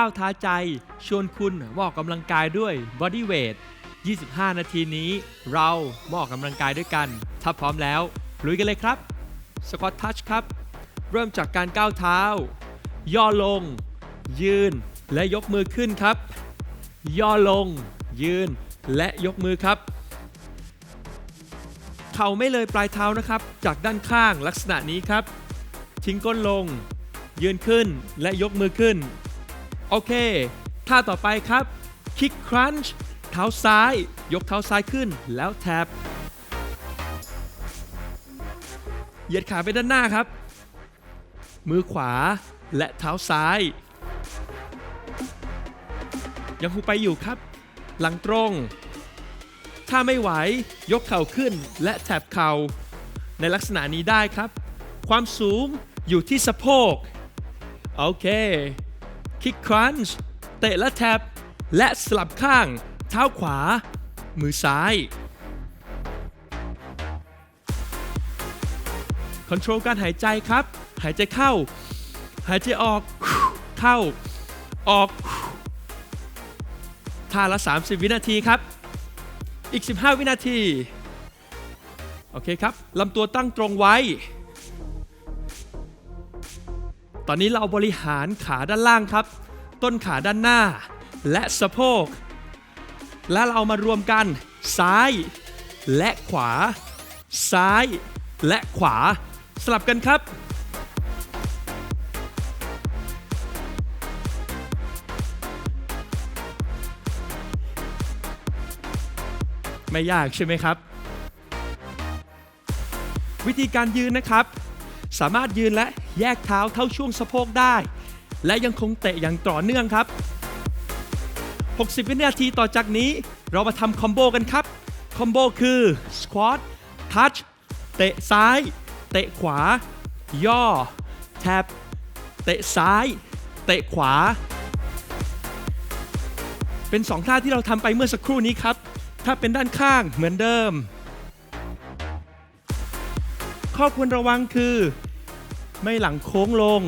ก้าวท้าใจ ชวนคุณมาออกกำลังกายด้วย Body Weight 25 นาทีนี้ เรามาออกกำลังกายด้วยกัน ถ้าพร้อมแล้ว ลุยกันเลยครับ Squat Touch ครับ เริ่มจากการก้าวเท้า ย่อลง ยืน และยกมือขึ้นครับ ย่อลง ยืน และยกมือครับ เข่าไม่เลยปลายเท้านะครับ จากด้านข้างลักษณะนี้ครับ ทิ้งก้นลง ยืนขึ้นและยกมือขึ้น โอเค ท่าต่อไปครับ Kick Crunch เท้าซ้าย ยกเท้าซ้ายขึ้นแล้วแท็บเหยียดขาไปด้านหน้าครับ มือขวาและเท้าซ้าย ยังคงไปอยู่ครับ หลังตรง ถ้าไม่ไหวยกเข่าขึ้นและแถบเข่า ในลักษณะนี้ได้ครับ ความสูงอยู่ที่สะโพก โอเค คิกครันช์เตะและแท็บ และสลับข้าง เท้าขวา มือซ้าย คอนโทรลการหายใจครับ หายใจเข้า หายใจออก เข้า ออกท่าละ 30 วินาทีครับ อีก 15 วินาที โอเคครับ ลำตัวตั้งตรงไว้ ตอนนี้เราบริหารขาด้านล่างครับ ต้นขาด้านหน้า และสะโพก และเราเอามารวมกัน ซ้าย และขวา ซ้าย และขวา สลับกันครับไม่ยากใช่ไหมครับ วิธีการยืนนะครับ สามารถยืนและแยกเท้าเท่าช่วงสะโพกได้ และยังคงเตะอย่างต่อเนื่องครับ 60 วินาทีต่อจากนี้ เรามาทำคอมโบกันครับ คอมโบคือ squat touch เตะซ้าย เตะขวา ย่อ แท็บ เตะซ้าย เตะขวา เป็น 2 ท่าที่เราทำไปเมื่อสักครู่นี้ครับ ถ้าเป็นด้านข้างเหมือนเดิม ข้อควรระวังคือ ไม่หลังโค้งลง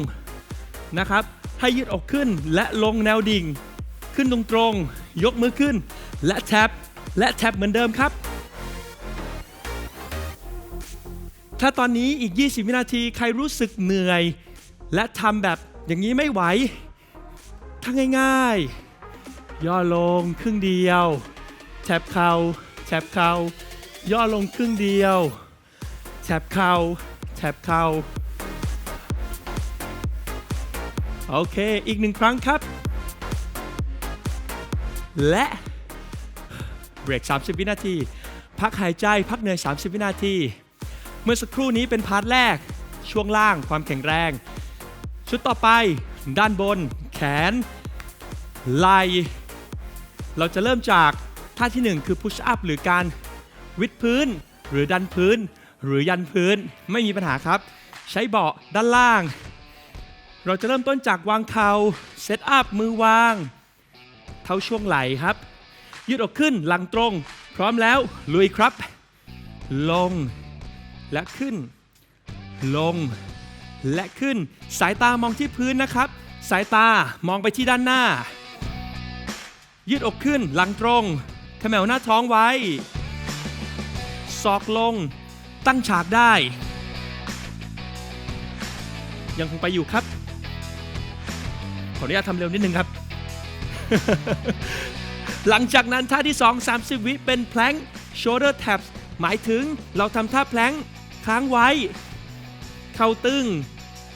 นะครับ ให้ยืดออกขึ้นและลงแนวดิ่ง ขึ้นตรงๆ ยกมือขึ้น และแท็บและแท็บเหมือนเดิมครับ ถ้าตอนนี้อีก 20 วินาทีใครรู้สึกเหนื่อย และทำแบบอย่างนี้ไม่ไหวถ้าง่ายๆ ย่อลงครึ่งเดียวแท็บเข่าแท็บเข่าย่อลงครึ่งเดียว แทบเข่าแทบเข่าโอเค อีกหนึ่งครั้งครับ และเบรก 30 วินาที พักหายใจ พักเหนื่อย 30 วินาที เมื่อสักครู่นี้เป็นพาร์ทแรก ช่วงล่าง ความแข็งแรง ชุดต่อไป ด้านบน แขน ไหล่ เราจะเริ่มจากท่าที่ 1 คือ push up หรือการวิดพื้น หรือดันพื้น หรือยันพื้นไม่มีปัญหาครับ ใช้เบาะด้านล่าง เราจะเริ่มต้นจากวางเข่าเซตอัพมือวาง เท้าช่วงไหล่ครับ ยืดออกขึ้นหลังตรง พร้อมแล้วลุยครับ ลง และขึ้น ลง และขึ้นสายตามองที่พื้นนะครับ สายตามองไปที่ด้านหน้า ยืดอกขึ้นหลังตรงขมวหน้าท้องไว้ ศอกลง ตั้งฉากได้ ยังคงไปอยู่ครับ ขออนุญาตทำเร็วนิดนึงครับ หลังจากนั้นท่าที่ 2 30 วิเป็น plank shoulder taps หมายถึงเราทำท่า plank ค้างไว้ เข่าตึง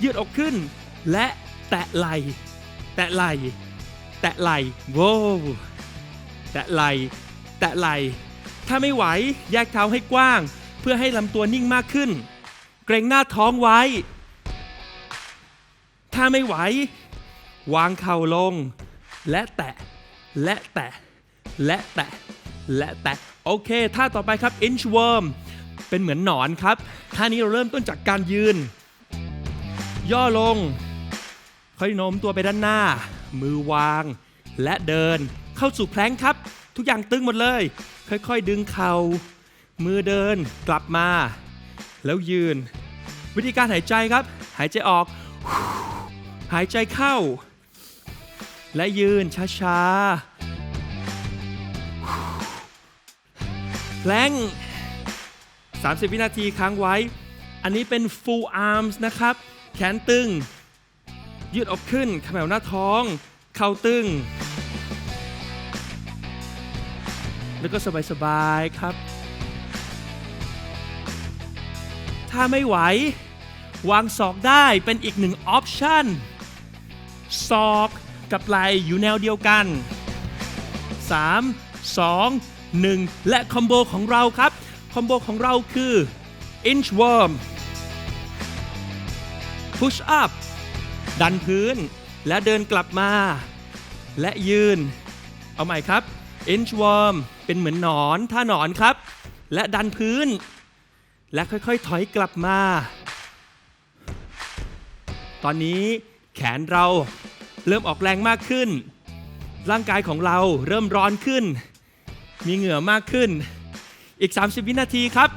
ยืดอกขึ้น และแตะไหล่แตะไหล่แตะไหล่โว้แตะไหล่แตะไหล่ถ้าไม่ไหวแยกเท้าให้กว้าง พื่อให้ลำตัวนิ่งมากขึ้น เกรงหน้าท้องไว้ ถ้าไม่ไหว วางเข่าลง และแตะ และแตะ และแตะ และแตะ โอเค ท่าต่อไปครับ inchworm เป็นเหมือนหนอนครับ ท่านี้เราเริ่มต้นจากการยืน ย่อลง ค่อยโน้มตัวไปด้านหน้า มือวาง และเดิน เข้าสู่แพลงครับ ทุกอย่างตึงหมดเลย ค่อยๆ ดึงเข่า มือเดินกลับมา แล้วยืน วิธีการหายใจครับ หายใจออก หายใจเข้า และยืนช้าๆแรง30 วินาทีค้างไว้ อันนี้เป็น full arms นะครับ แขนตึง ยืดออกขึ้นขมวหน้าท้อง เข่าตึง แล้วก็สบาย ๆ ครับ ถ้าไม่ไหว วางศอกได้เป็นอีกหนึ่งออปชั่นศอกกับไหล่อยู่แนวเดียวกัน 3 2 1 และคอมโบของเราครับ คอมโบของเราคือ inchworm push up ดันพื้น และเดินกลับมา และยืน เอาใหม่ครับ inchworm เป็นเหมือนหนอนท่าหนอนครับ และดันพื้น และค่อยๆ ถอยกลับมา ตอนนี้แขนเราเริ่มออกแรงมากขึ้น ร่างกายของเราเริ่มร้อนขึ้น มีเหงื่อมากขึ้น อีก 30 วินาทีครับ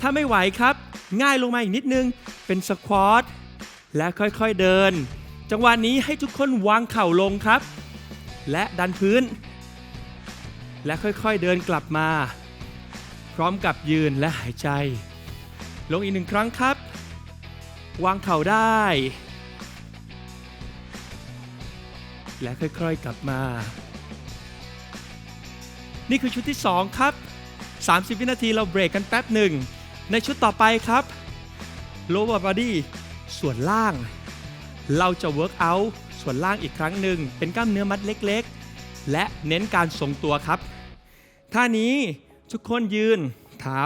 ถ้าไม่ไหวครับ ง่ายลงมาอีกนิดนึง เป็นสควอตและค่อยๆเดิน จังหวะนี้ให้ทุกคนวางเข่าลงครับ และดันพื้น และค่อยๆเดินกลับมา พร้อมกับยืนและหายใจ ลงอีกหนึ่งครั้งครับ วางเข่าได้ และค่อยๆกลับมา นี่คือชุดที่ 2 ครับ 30 วินาทีเราเบรกกันแป๊บหนึ่ง ในชุดต่อไปครับ lower body ส่วนล่าง เราจะ work out ส่วนล่างอีกครั้งหนึ่ง เป็นกล้ามเนื้อมัดเล็ก ๆ และเน้นการทรงตัวครับ ท่านี้ทุกคนยืนเท้า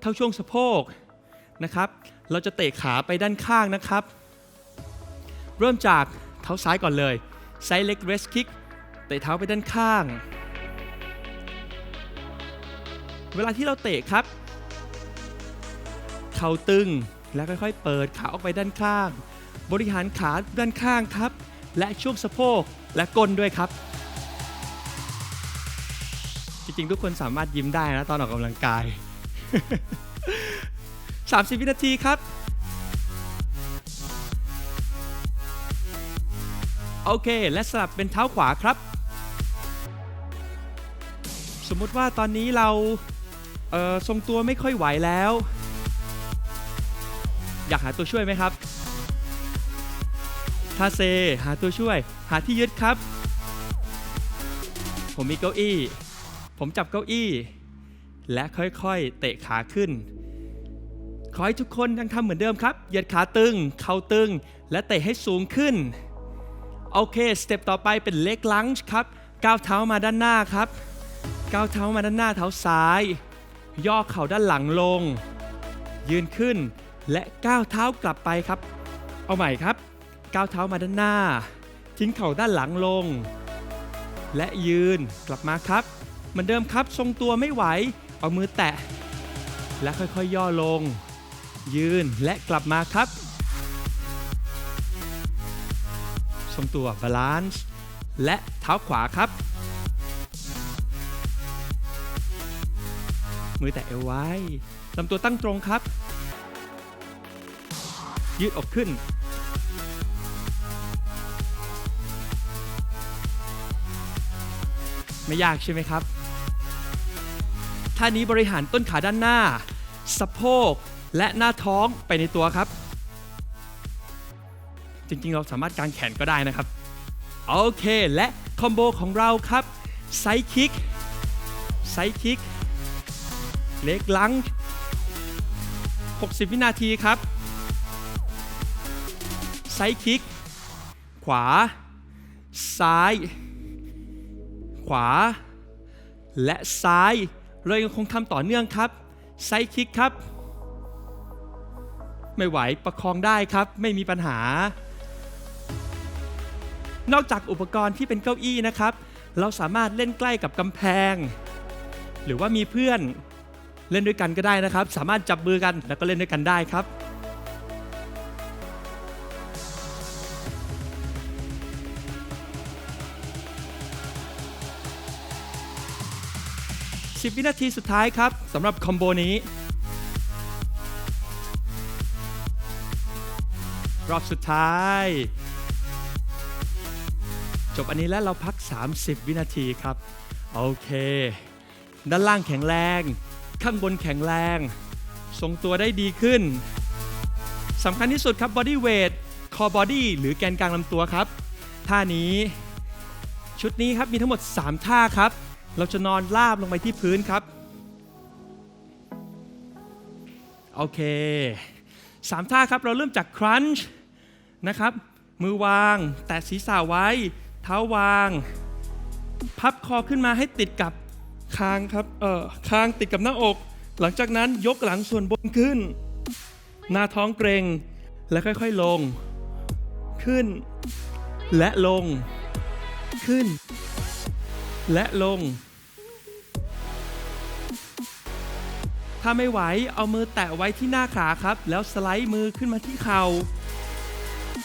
เท่าช่วงสะโพกนะครับ เราจะเตะขาไปด้านข้างนะครับ เริ่มจากเท้าซ้ายก่อนเลยไซเล็กเรสคิกเตะเท้าไปด้านข้าง เวลาที่เราเตะครับ เข่าตึงและค่อยๆ เปิดขาออกไปด้านข้าง บริหารขาด้านข้างครับ และช่วงสะโพกและก้นด้วยครับ จริงๆ ทุกคนสามารถยิ้มได้นะตอนออกกำลังกาย 30 วินาทีครับ โอเค และสลับเป็นเท้าขวาครับ สมมุติว่าตอนนี้เราเทรงตัวไม่ค่อยไหวแล้ว อยากหาตัวช่วยไหมครับถ้าเซ หาตัวช่วย หาที่ยึดครับ ผมมีเก้าอี้ ผมจับเก้าอี้ และค่อยๆ เตะขาขึ้น ขอให้ทุกคนยังทำเหมือนเดิมครับ เหยียดขาตึง เข่าตึง และเตะให้สูงขึ้น โอเค สเต็ปต่อไปเป็นเล็กลังช์ครับ ก้าวเท้ามาด้านหน้าครับ ก้าวเท้ามาด้านหน้าเท้าซ้าย ย่อเข่าด้านหลังลง ยืนขึ้น และก้าวเท้ากลับไปครับ เอาใหม่ครับ ก้าวเท้ามาด้านหน้า ทิ้งเข่าด้านหลังลง และยืนกลับมาครับ เหมือนเดิมครับ ทรงตัวไม่ไหว เอามือแตะ และค่อยๆยย่อลง ยืนและกลับมาครับ ทรงตัวบาลานซ์และเท้าขวาครับ มือแตะเอวไว้ลำตัวตั้งตรงครับ ยืดอกขึ้นไม่ยากใช่ไหมครับ ท่านี้บริหารต้นขาด้านหน้า สะโพก และหน้าท้องไปในตัวครับ จริงๆ เราสามารถกางแขนก็ได้นะครับ โอเค และคอมโบของเราครับไซคิกไซคิก เล็กลัง 60 วินาทีครับ ไซคิก ขวา ซ้าย ขวา และซ้าย เรายังคงทำต่อเนื่องครับ ไซคิกครับ ไม่ไหวประคองได้ครับ ไม่มีปัญหา นอกจากอุปกรณ์ที่เป็นเก้าอี้นะครับ เราสามารถเล่นใกล้กับกำแพง หรือว่ามีเพื่อนเล่นด้วยกันก็ได้นะครับ สามารถจับมือกันแล้วก็เล่นด้วยกันได้ครับ 10 วินาทีสุดท้ายครับสำหรับคอมโบนี้ รอบสุดท้าย จบอันนี้แล้วเราพัก 30 วินาทีครับ โอเค ด้านล่างแข็งแรง ข้างบนแข็งแรง ทรงตัวได้ดีขึ้นสำคัญที่สุดครับ body weight core body หรือแกนกลางลำตัวครับ ท่านี้ ชุดนี้ครับมีทั้งหมด 3 ท่าครับ เราจะนอนราบลงไปที่พื้นครับ โอเค3ท่าครับเราเริ่มจาก crunch นะครับ มือวาง แตะศีรษะไว้ เท้าวาง พับคอขึ้นมาให้ติดกับคางครับ เออคางติดกับหน้าอก หลังจากนั้นยกหลังส่วนบนขึ้น หน้าท้องเกรง และค่อยๆลง ขึ้น และลง ขึ้น และลง ถ้าไม่ไหวเอามือแตะไว้ที่หน้าขาครับ แล้วสไลด์มือขึ้นมาที่เข่า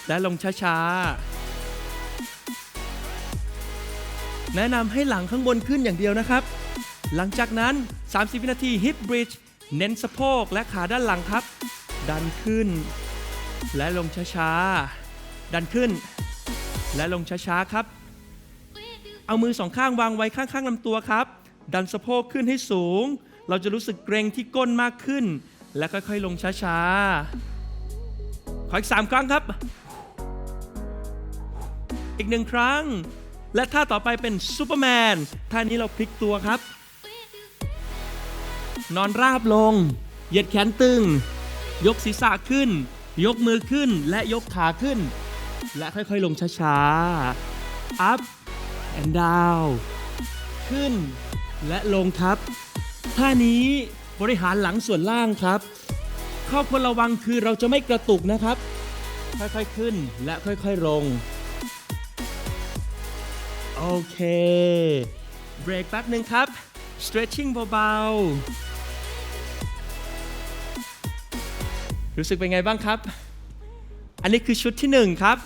และลงช้าๆ แนะนำให้หลังข้างบนขึ้นอย่างเดียวนะครับ หลังจากนั้น 30 วินาที hip bridge เน้นสะโพกและขาด้านหลังครับ ดันขึ้น และลงช้าๆ ดันขึ้น และลงช้าๆ ครับ เอามือสองข้างวางไว้ข้างๆลำตัวครับ ดันสะโพกขึ้นให้สูง เราจะรู้สึกเกรงที่ก้นมากขึ้น และค่อยๆลงช้าๆ ขออีก3ครั้งครับ อีกหนึ่งครั้ง และท่าต่อไปเป็นซูเปอร์แมน ท่านี้เราพลิกตัวครับ นอนราบลง เหยียดแขนตึง ยกศีรษะขึ้น ยกมือขึ้นและยกขาขึ้น และค่อยๆลงช้าๆ up and down ขึ้นและลงครับ ท่านี้บริหารหลังส่วนล่างครับ ข้อควรระวังคือเราจะไม่กระตุกนะครับ ค่อยๆขึ้นและค่อยๆลง โอเคเบรกแป๊บหนึ่งครับ stretching เบาๆ รู้สึกเป็นไงบ้างครับ อันนี้คือชุดที่หนึ่งครับ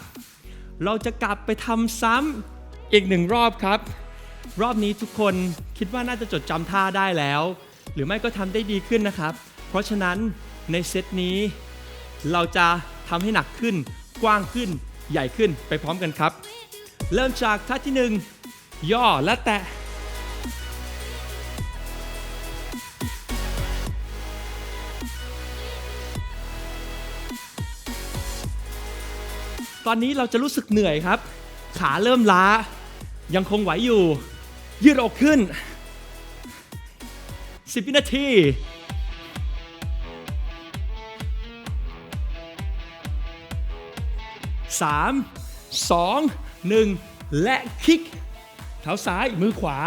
เราจะกลับไปทำซ้ำ อีกหนึ่งรอบครับ รอบนี้ทุกคนคิดว่าน่าจะจดจำท่าได้แล้ว หรือไม่ก็ทำได้ดีขึ้นนะครับ เพราะฉะนั้นในเซตนี้ เราจะทำให้หนักขึ้น กว้างขึ้น ใหญ่ขึ้นไปพร้อมกันครับ เริ่มจากท่าที่หนึ่งย่อและแตะตอนนี้เราจะรู้สึกเหนื่อยครับ ขาเริ่มล้า ยังคงไหวอยู่ ยืดอกขึ้น 10 วินาที3 2 1และคิก เท้าซ้ายมือขวา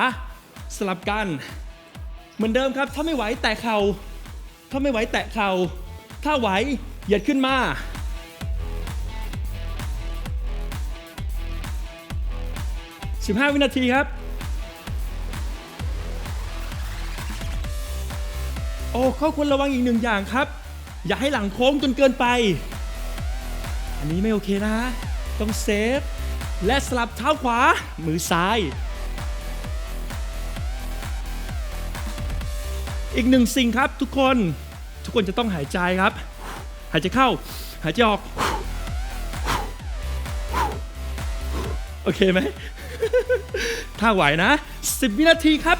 สลับกัน เหมือนเดิมครับ ถ้าไม่ไหวแตะเข่าถ้าไม่ไหวแตะเข่าถ้าไหวเหยียดขึ้นมา 15 วินาทีครับ โอ้เข้อควรระวังอีกหนึ่งอย่างครับ อย่าให้หลังโค้งจนเกินไป อันนี้ไม่โอเคนะ ต้องเซฟ และสลับเท้าขวา มือซ้าย อีกหนึ่งสิ่งครับทุกคน ทุกคนจะต้องหายใจครับ หายใจเข้า หายใจออก โอเคไหม ถ้าไหวนะ 10 วินาทีครับ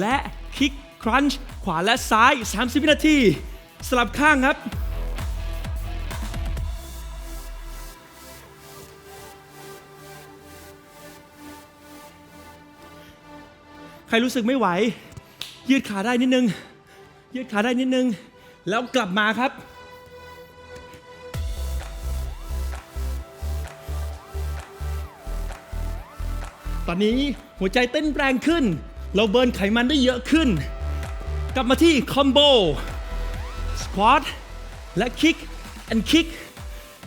และคิกครันช์ขวาและซ้าย 30 วินาที สลับข้างครับ ใครรู้สึกไม่ไหว ยืดขาได้นิดนึง ยืดขาได้นิดนึง แล้วกลับมาครับ ตอนนี้หัวใจเต้นแรงขึ้น เราเบิร์นไขมันได้เยอะขึ้น กลับมาที่คอมโบสควอตและคิก and kick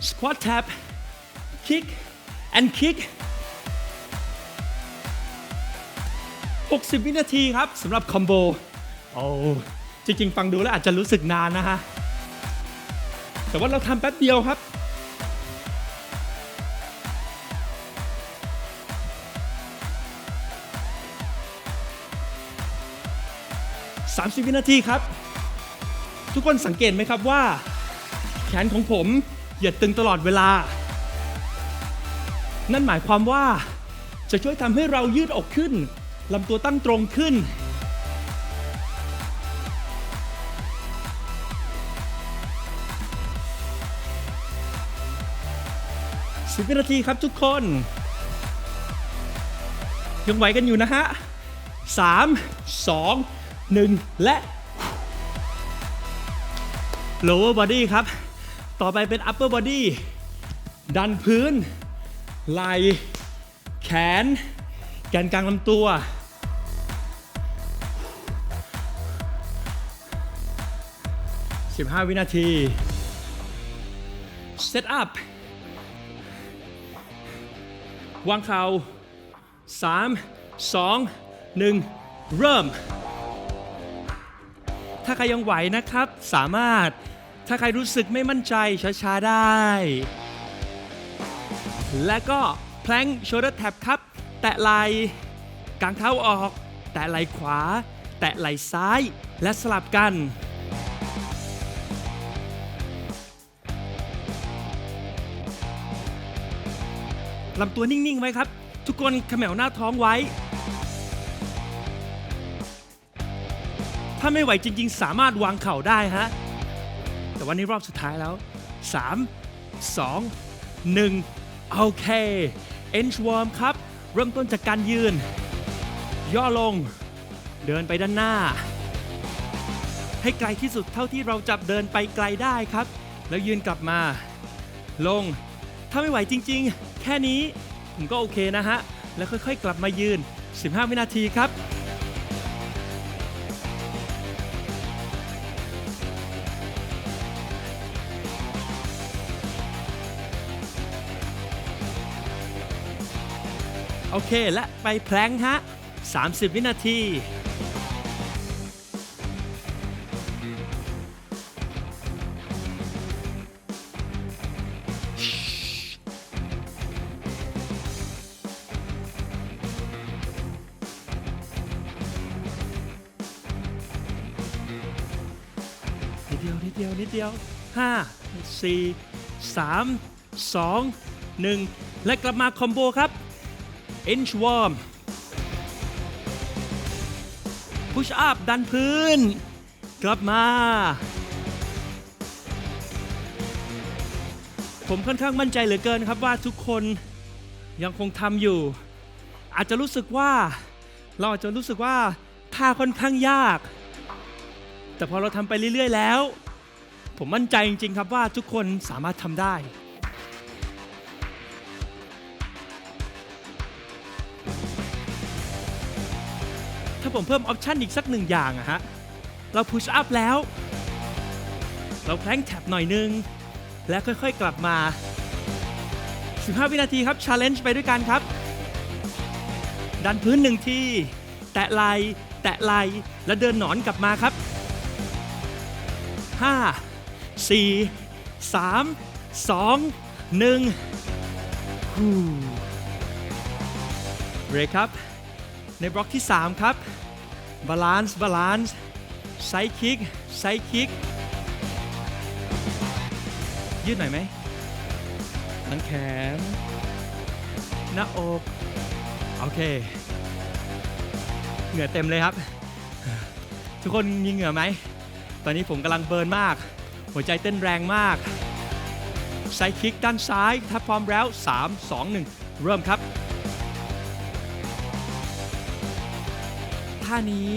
สควอตแท็บ kick and kick 60 วินาทีครับสำหรับคอมโบ โอ้ จริง ๆ ฟังดูแล้วอาจจะรู้สึกนานนะฮะ แต่ว่าเราทำแป๊บเดียวครับ 30 วินาทีครับ ทุกคนสังเกตไหมครับว่า แขนของผมเหยียดตึงตลอดเวลา นั่นหมายความว่าจะช่วยทำให้เรายืดอกขึ้นลำตัวตั้งตรงขึ้น สิบวินาทีครับทุกคน ยังไหวกันอยู่นะฮะสามสองหนึ่งและ lower body ครับ ต่อไปเป็น upper body ดันพื้น ไหล่แขน แกนกลางลำตัว 15 วินาที set up วางเข่า3 2 1 เริ่ม ถ้าใครยังไหวนะครับ สามารถถ้าใครรู้สึกไม่มั่นใจช้าๆได้ และก็แพลงโช l ด e r tap ครับ แตะไหล่กางเท้าออก แตะไหล่ขวา แตะไหล่ซ้าย และสลับกัน ลำตัวนิ่ง ๆ ไว้ครับ ทุกคนเขมวหน้าท้องไว้ ถ้าไม่ไหวจริง ๆ สามารถวางเข่าได้ฮะ แต่วันนี้รอบสุดท้ายแล้ว 3 2 1 โอเค Ench warm ครับ เริ่มต้นจากการยืน ย่อลง เดินไปด้านหน้า ให้ไกลที่สุดเท่าที่เราจะเดินไปไกลได้ครับ แล้วยืนกลับมา ลง ถ้าไม่ไหวจริงๆ แค่นี้ผมก็โอเคนะฮะ แล้วค่อยๆ กลับมายืน 15 วินาทีครับโอเค และไปแพลงฮะ 30 วินาที เดียวนิดเดียว 5 4 3 2 1 และกลับมาคอมโบครับ inch warm push up ดันพื้น กลับมา ผมค่อนข้างมั่นใจเหลือเกินครับว่าทุกคนยังคงทำอยู่ อาจจะรู้สึกว่าเราอาจจะรู้สึกว่าท่าค่อนข้างยาก แต่พอเราทำไปเรื่อย ๆ แล้ว ผมมั่นใจจริงๆครับว่าทุกคนสามารถทำได้ ถ้าผมเพิ่มออปชันอีกสักหนึ่งอย่างอะฮะ เราพุชอัพแล้ว เราแพลงแท็บหน่อยนึง และค่อยๆกลับมา 15 วินาทีครับช l เลนจ์ไปด้วยกันครับ ดันพื้นหนึ่งที แตะไหลแตะไหลแล้วเดินหนอนกลับมาครับ 5 4 3 2 1ฮู้เบรกครับ ในบล็อกที่ 3 ครับบาลานซ์บาลานซ์ไซคิกไซคิกยืดหน่อยไหมหลังแขน หน้าอก โอเค เหงื่อเต็มเลยครับ ทุกคนมีเหงื่อไหม ตอนนี้ผมกำลังเบิร์นมาก หัวใจเต้นแรงมากไซคิกด้านซ้าย ถ้าพร้อมแล้ว 3 2 1 เริ่มครับ ท่านี้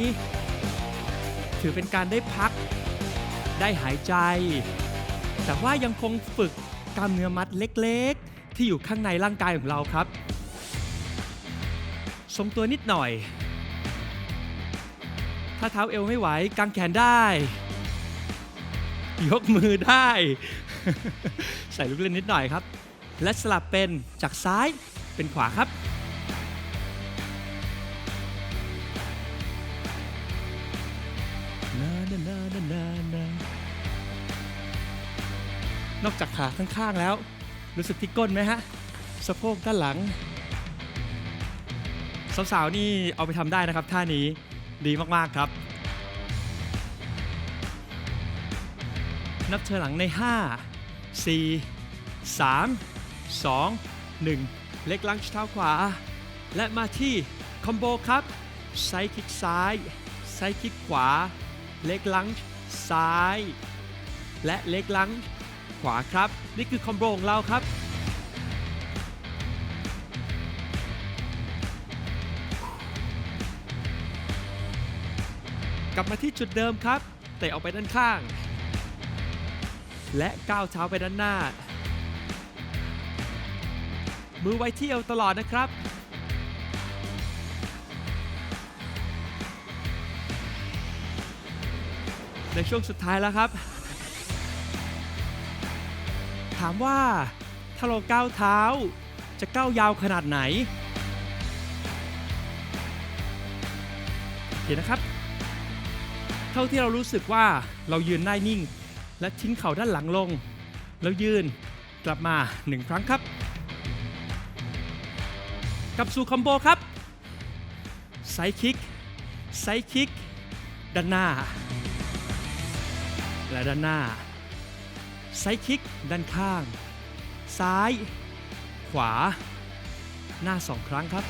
ถือเป็นการได้พัก ได้หายใจ แต่ว่ายังคงฝึกกล้ามเนื้อมัดเล็กๆ ที่อยู่ข้างในร่างกายของเราครับ ทรงตัวนิดหน่อย ถ้าเท้าเอวไม่ไหวกางแขนได้ ยกมือได้ ใส่ลูกเล่นนิดหน่อยครับ และสลับเป็นจากซ้ายเป็นขวาครับ นอกจากขาข้างๆแล้ว รู้สึกที่ก้นไหมฮะ สะโพกด้านหลัง สาวๆนี่เอาไปทำได้นะครับท่านี้ดีมากๆครับ นับถอหลังใน 5 4 3 2 1 เล็กลังเท้าขวา และมาที่คอมโบครับไซคิกซ้ายไซคิกขวา เล็กลังซ้าย และเล็กลังขวาครับ นี่คือคอมโบของเราครับกลับมาที่จุดเดิมครับ เตะออกไปด้านข้าง และก้าวเท้าไปด้านหน้า มือไว้ที่เอวตลอดนะครับ ในช่วงสุดท้ายแล้วครับ ถามว่าถ้าเราก้าวเท้า จะก้าวยาวขนาดไหนเห็นนะครับ เท่าที่เรารู้สึกว่าเรายืนได้นิ่ง และทิ้งเข่าด้านหลังลง แล้วยืนกลับมาหนึ่งครั้งครับ กับสู่คอมโบครับ ไซคิก ไซคิก ด้านหน้า และด้านหน้า ไซคิก ด้านข้าง ซ้าย ขวา หน้าสองครั้งครับ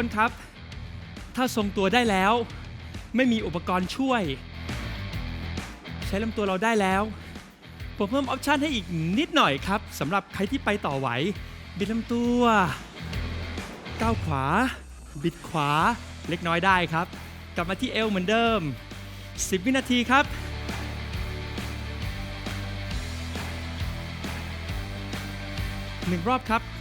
คนครับ ถ้าทรงตัวได้แล้ว ไม่มีอุปกรณ์ช่วย ใช้ลำตัวเราได้แล้ว ผมเพิ่มออปชันให้อีกนิดหน่อยครับสำหรับใครที่ไปต่อไหว บิดลำตัวก้าวขวา บิดขวาเล็กน้อยได้ครับ กลับมาที่เอวเหมือนเดิม 10 วินาทีครับหนึ่งรอบครับ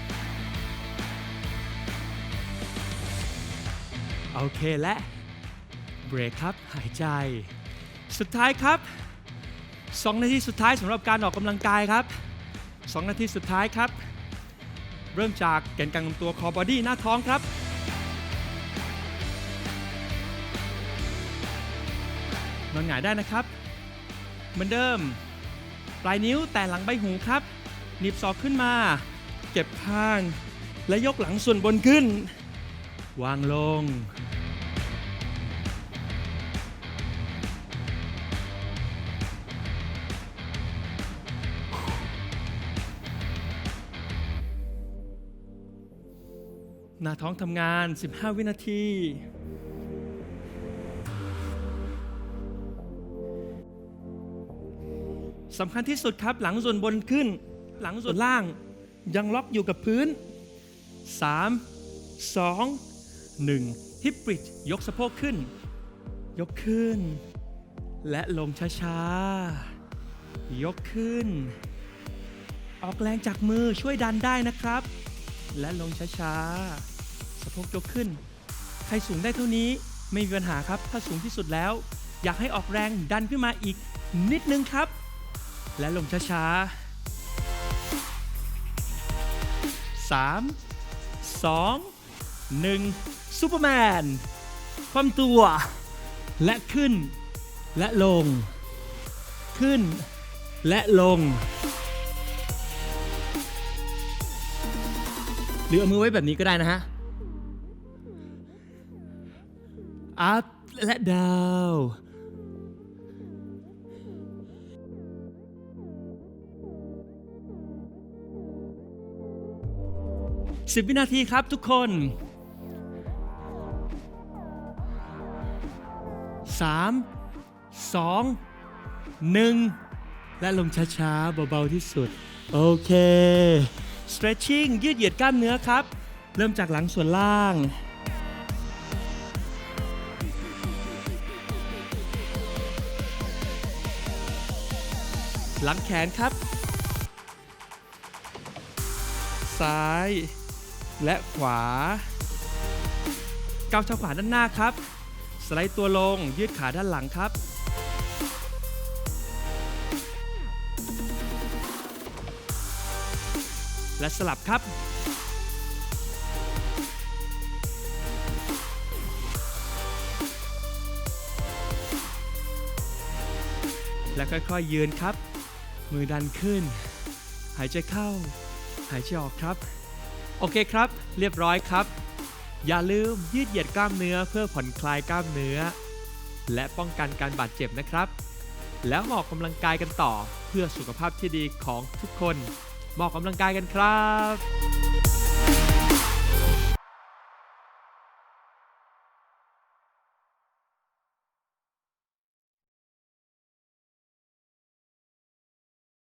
โอเคและเบรกครับหายใจ สุดท้ายครับ 2 นาทีสุดท้ายสำหรับการออกกำลังกายครับ 2 นาทีสุดท้ายครับ เริ่มจากแกนกลางลำตัวคอบอดี้หน้าท้องครับนอนหงายได้นะครับ เหมือนเดิม ปลายนิ้วแต่หลังใบหูครับ หนีบศอกขึ้นมา เก็บข้าง และยกหลังส่วนบนขึ้น วางลง หน้าท้องทำงาน 15 วินาที สำคัญที่สุดครับ หลังส่วนบนขึ้น หลังส่วนล่าง ยังล็อกอยู่กับพื้น 3 2 1 ฮิปบริดยกสะโพกขึ้น ยกขึ้น และลงช้าๆ ยกขึ้น ออกแรงจากมือช่วยดันได้นะครับ และลงช้าๆ สะโพกยกขึ้น ใครสูงได้เท่านี้ไม่มีปัญหาครับ ถ้าสูงที่สุดแล้ว อยากให้ออกแรงดันขึ้นมาอีกนิดนึงครับ และลงช้าๆ 3 2 1ซูเปอร์แมนความตัว และขึ้น และลง ขึ้น และลง หรือเอามือไว้แบบนี้ก็ได้นะฮะ up และ down 10วินาทีครับทุกคน3 2 1และลงช้าๆ เบา ๆ ที่สุด โอเค stretching ยืดเหยียดกล้ามเนื้อครับ เริ่มจากหลังส่วนล่าง หลังแขนครับ ซ้ายและขวาก้าวเท้าขวาด้านหน้าครับ สไลด์ตัวลงยืดขาด้านหลังครับ และสลับครับและค่อยๆยืนครับ มือดันขึ้น หายใจเข้า หายใจออกครับ โอเคครับ เรียบร้อยครับ อย่าลืมยืดเหยียดกล้ามเนื้อเพื่อผ่อนคลายกล้ามเนื้อ และป้องกันการบาดเจ็บนะครับ แล้วมออกกำลังกายกันต่อเพื่อสุขภาพที่ดีของทุกคน ออกกำลังกายกันครับ